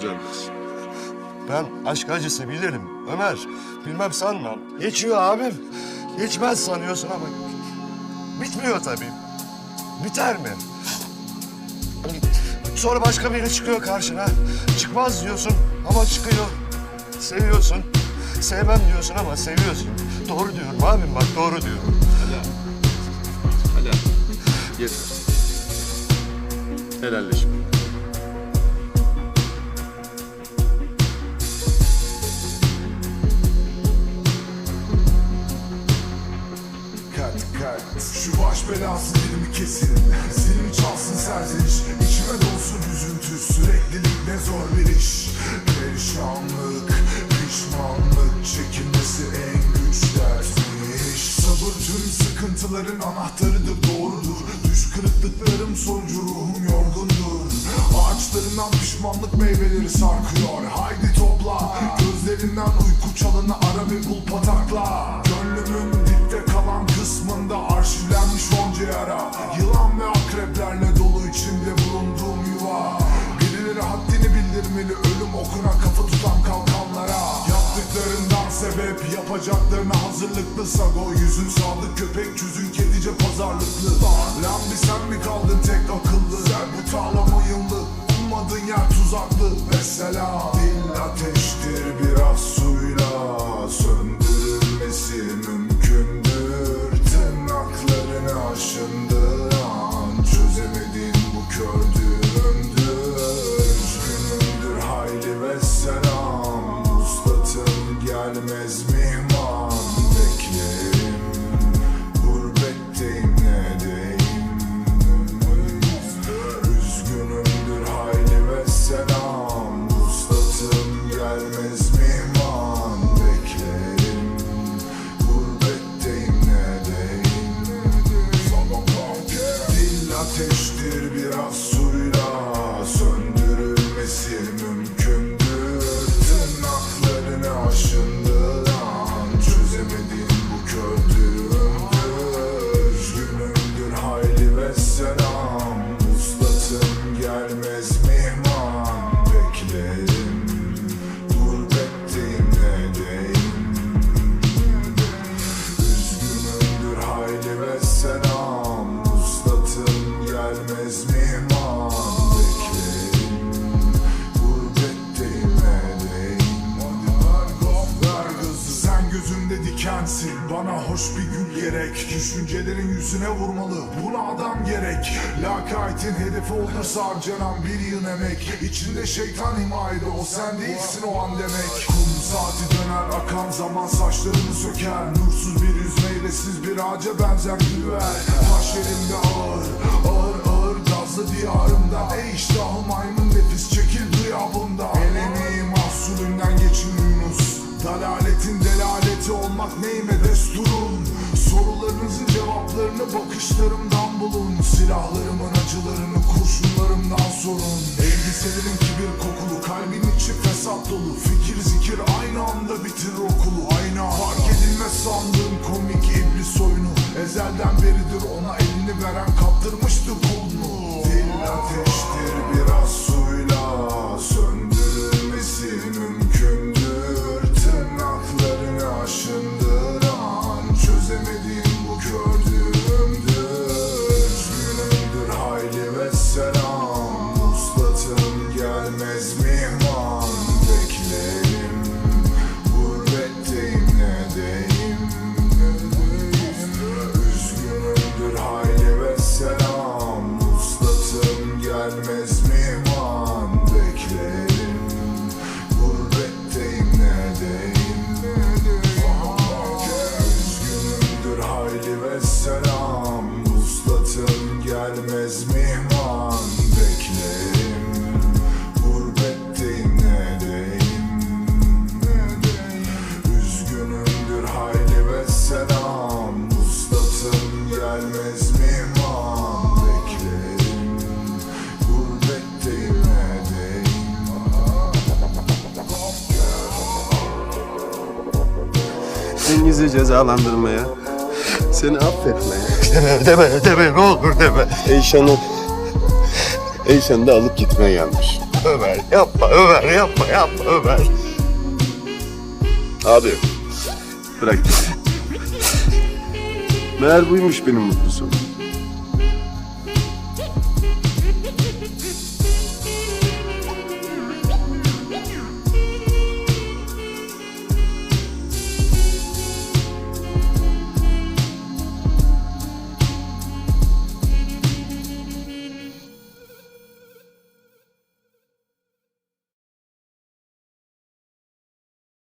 düzelmez. Ben aşk acısı bilirim Ömer. Bilmem sanmam. Geçiyor abim. Geçmez sanıyorsun ama bitmiyor tabii. Biter mi? Sonra başka biri çıkıyor karşına. Çıkmaz diyorsun ama çıkıyor. Seviyorsun. Sevmem diyorsun ama seviyorsun. Doğru diyorum abim bak doğru diyorum. Hala. Hala. Yeter. Helalleşme. Baş belası dilimi kesin. Zilimi çalsın serzeniş İçime dolsun üzüntü Süreklilik ne zor bir iş. Perişanlık Pişmanlık Çekinmesi en güç dersmiş Sabır tüm sıkıntıların anahtarıdır doğrudur. Düş kırıklıklarım sonucu ruhum yorgundur. Ağaçlarından pişmanlık meyveleri sarkıyor. Haydi topla Gözlerinden uyku çalını ara ve bul patakla Sebep yapacaklarına hazırlıklı Sago yüzün sadık köpek çözün kedice pazarlıklı. Lan bir sen mi kaldın tek akıllı? Sen bu tağlama yıllık Ummadığın yer tuzaklı. Mesela gözümde dikensin. Bana hoş bir gül gerek. Düşüncelerin yüzüne vurmalı. Buna adam gerek. Lakaytin hedefi olursa harcanan bir yıl emek. İçinde şeytan himayede o sen değilsin o an demek. Kum saati döner akan zaman saçlarını söker. Nursuz bir yüz meyvesiz bir ağaca benzer gülver Taş elimde ağır ağır ağır gazlı diyarımda. Ey iştahı maymun nefis çekil gıyabında Eleni mahsulünden geçin Yunus. Dalaletin delaleti olmak neyime desturun Sorularınızın cevaplarını bakışlarımdan bulun. Silahlarımın acılarını kurşunlarımdan sorun. Elbiselerin kibir kokulu kalbin içi fesat dolu. Fikir zikir aynı anda bitirir okulu. Ayna fark edilmez sandığım komik iblis oyunu. Ezelden beridir ona elini veren kaptırmıştı kolunu. Dil ateştir biraz Змін bizi cezalandırmaya, seni affetmeye. Deme, deme, deme, ne olur deme. Eyşan'ı, Eyşan'ı da alıp gitmeye gelmiş. Ömer, yapma, Ömer, yapma, yapma, Ömer. Abi, bırak. Meğer buymuş benim mutlu sonu.